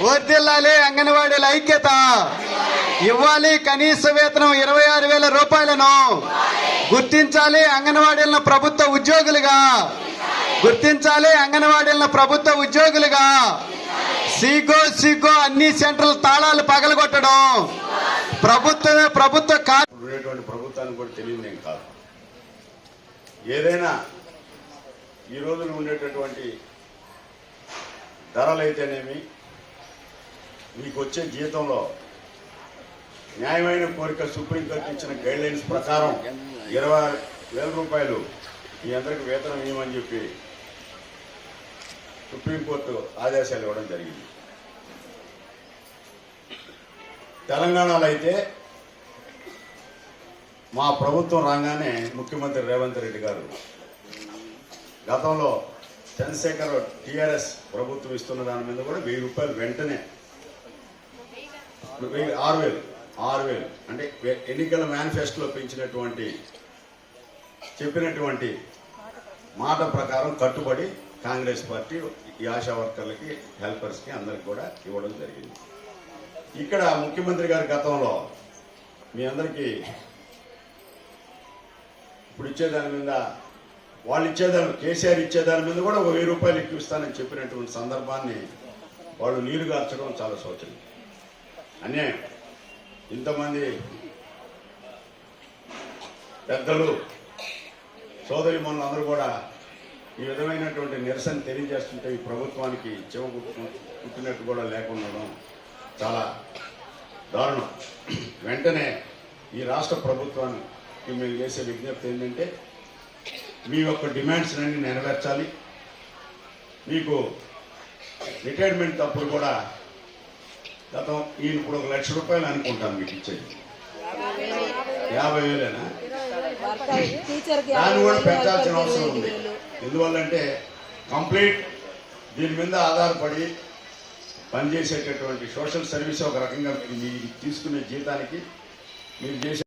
వర్దిల్లాలి అంగన్వాడీల ఐక్యత. ఇవ్వాలి కనీస వేతనం ఇరవై ఆరు వేల రూపాయలను. గుర్తించాలి అంగన్వాడీలను ప్రభుత్వ ఉద్యోగులుగా. గుర్తించాలి అంగన్వాడీలను ప్రభుత్వ ఉద్యోగులుగా. సిగో సిగో అన్ని సెంట్రల్ తాళాలు పగలగొట్టడం. ప్రభుత్వమే ప్రభుత్వ ప్రభుత్వానికి కూడా తెలియదు నేను కాదు. ఏదైనా ఈ రోజున ఉండేటటువంటి ధరలైతేనేమి మీకు వచ్చే జీతంలో న్యాయమైన కోరిక సుప్రీంకోర్టు ఇచ్చిన గైడ్ లైన్స్ ప్రకారం ఇరవై వేల రూపాయలు మీ అందరికి వేతనం ఇవ్వమని చెప్పి సుప్రీంకోర్టు ఆదేశాలు ఇవ్వడం జరిగింది. తెలంగాణలో అయితే మా ప్రభుత్వం రాగానే ముఖ్యమంత్రి రేవంత్ రెడ్డి గారు గతంలో చంద్రశేఖర్ టీఆర్ఎస్ ప్రభుత్వం ఇస్తున్న దాని మీద కూడా వెయ్యి రూపాయలు వెంటనే ఆరు వేలు ఆరు వేలు అంటే ఎన్నికల మేనిఫెస్టోలో పెంచినటువంటి చెప్పినటువంటి మాట ప్రకారం కట్టుబడి కాంగ్రెస్ పార్టీ ఈ ఆశా వర్కర్లకి హెల్పర్స్కి అందరికి కూడా ఇవ్వడం జరిగింది. ఇక్కడ ముఖ్యమంత్రి గారి గతంలో మీ అందరికీ ఇప్పుడు ఇచ్చేదాని మీద వాళ్ళు ఇచ్చేదాని కేసీఆర్ ఇచ్చేదాని మీద కూడా ఒక వెయ్యి రూపాయలు ఎక్కువ ఇస్తానని చెప్పినటువంటి సందర్భాన్ని వాళ్ళు నీరుగార్చడం చాలా శోచనీయం. అన్యాయం ఇంతమంది పెద్దలు సోదరి అందరూ కూడా ఈ విధమైనటువంటి నిరసన తెలియజేస్తుంటే ఈ ప్రభుత్వానికి చెవ పుట్టినట్టు కూడా లేకుండా చాలా దారుణం. వెంటనే ఈ రాష్ట్ర ప్రభుత్వానికి మేము చేసే విజ్ఞప్తి ఏంటంటే మీ యొక్క డిమాండ్స్ అన్ని నెరవేర్చాలి. మీకు రిటైర్మెంట్ అప్పుడు కూడా గతం ఈయన ఇప్పుడు ఒక లక్ష రూపాయలు అనుకుంటాను మీకు ఇచ్చేది. యాభై వేలేనా? దాన్ని కూడా పెంచాల్సిన అవసరం ఉంది. ఎందువల్లంటే కంప్లీట్ దీని మీద ఆధారపడి పనిచేసేటటువంటి సోషల్ సర్వీస్ ఒక రకంగా మీరు తీసుకునే జీతానికి మీరు చేసే